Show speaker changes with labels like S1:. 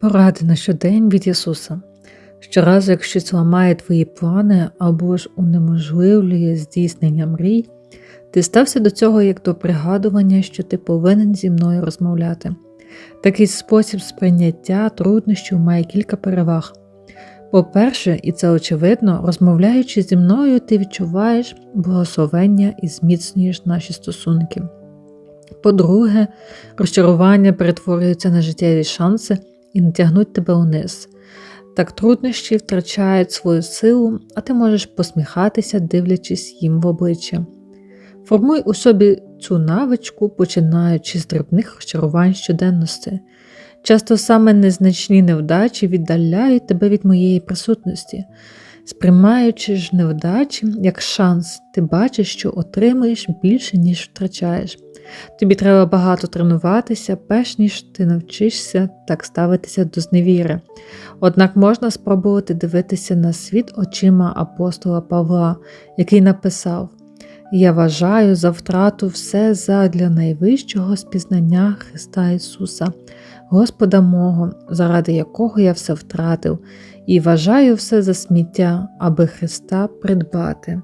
S1: Поради на щодень від Ісуса. Щоразу, як щось ламає твої плани або ж унеможливлює здійснення мрій, ти стався до цього як до пригадування, що ти повинен зі мною розмовляти. Такий спосіб сприйняття труднощів має кілька переваг. По-перше, і це очевидно, розмовляючи зі мною, ти відчуваєш благословення і зміцнюєш наші стосунки. По-друге, розчарування перетворюються на життєві шанси і не тягнуть тебе униз. Так труднощі втрачають свою силу, а ти можеш посміхатися, дивлячись їм в обличчя. Формуй у собі цю навичку, починаючи з дрібних розчарувань щоденності. Часто саме незначні невдачі віддаляють тебе від моєї присутності. Сприймаючи ж невдачі як шанс, ти бачиш, що отримуєш більше, ніж втрачаєш. Тобі треба багато тренуватися, перш ніж ти навчишся так ставитися до зневіри. Однак можна спробувати дивитися на світ очима апостола Павла, який написав: Я вважаю за втрату все задля найвищого спізнання Христа Ісуса, Господа мого, заради якого я все втратив, і вважаю все за сміття, аби Христа придбати.